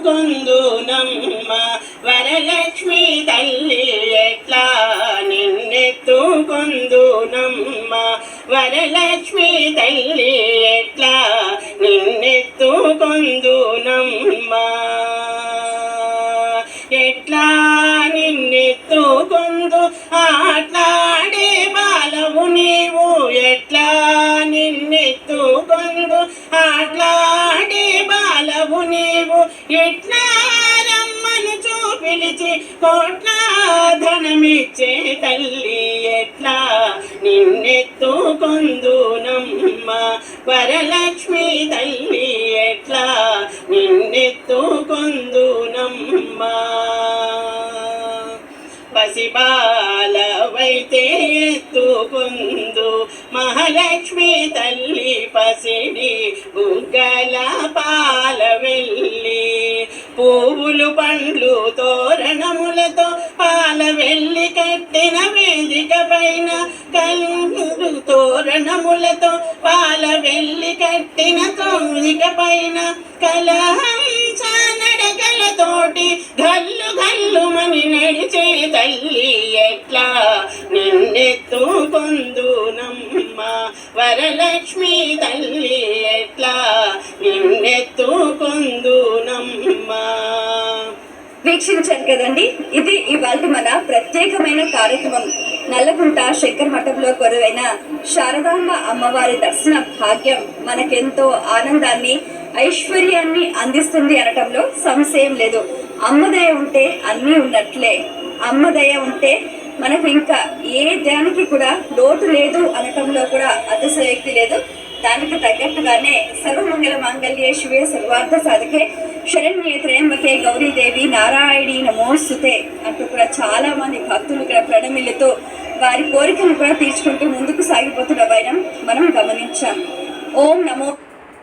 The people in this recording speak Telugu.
నమ్మ. వరలక్ష్మి తల్లి ఎట్లా నిన్నెత్తుకొందునమ్మ వరలక్ష్మి తల్లి ఎట్లా నిన్నెత్తుకొందునమ్మ ఎట్లా నిన్నెత్తుకొందు ఆట్లాడే బాలవు నీవు. ఎట్లా నిన్నెత్తుకొందు ఆట్లాడే బాలవు నీవు చూపిలిచి కోట్ల ధనమిచ్చే తల్లి ఎట్లా? నిన్నెత్తుకొందునమ్మ వరలక్ష్మి తల్లి ఎట్లా? నిన్నెత్తుకొందునమ్మ. పసిబాలవైతే ఎత్తుకుందు మహాలక్ష్మి తల్లి పసిడి బుగ్గల పాల పండ్లు తోరణములతో పాల వెళ్ళి కట్టిన వేదిక పైన కళ్ళు తోరణములతో పాల వెళ్ళి కట్టిన తోరిక పైన కలహంస నడకలతోటి గల్లు గల్లు మని నడిచే తల్లి ఎట్లా నిన్నెత్తుకొందునమ్మ వరలక్ష్మి తల్లి ఎట్లా నిన్నెత్తుకొందునమ్మ వీక్షించారు కదండి. ఇది ఇవాళ మన ప్రత్యేకమైన కార్యక్రమం. నల్లగుంట శంకర్ మఠంలో కొరువైన శారదాంబ అమ్మవారి దర్శన భాగ్యం మనకెంతో ఆనందాన్ని ఐశ్వర్యాన్ని అందిస్తుంది అనటంలో సంశయం లేదు. అమ్మదయ ఉంటే అన్నీ ఉన్నట్లే. అమ్మదయ ఉంటే మనకు ఇంకా ఏ దానికి కూడా లోటు లేదు అనటంలో కూడా అతిశయోక్తి లేదు. దానికి తగ్గట్టుగానే సర్వమంగళ మాంగళ్యే శివే సర్వార్థ సాధకే శరణ్యేత త్రయంబకే గౌరీదేవి నారాయణి నమోస్తుతే అంటూ కూడా చాలా మంది భక్తులు ఇక్కడ ప్రణమిలతో వారి కోరికను కూడా తీర్చుకుంటూ ముందుకు సాగిపోతున్న మనం గమనించాం. ఓం నమో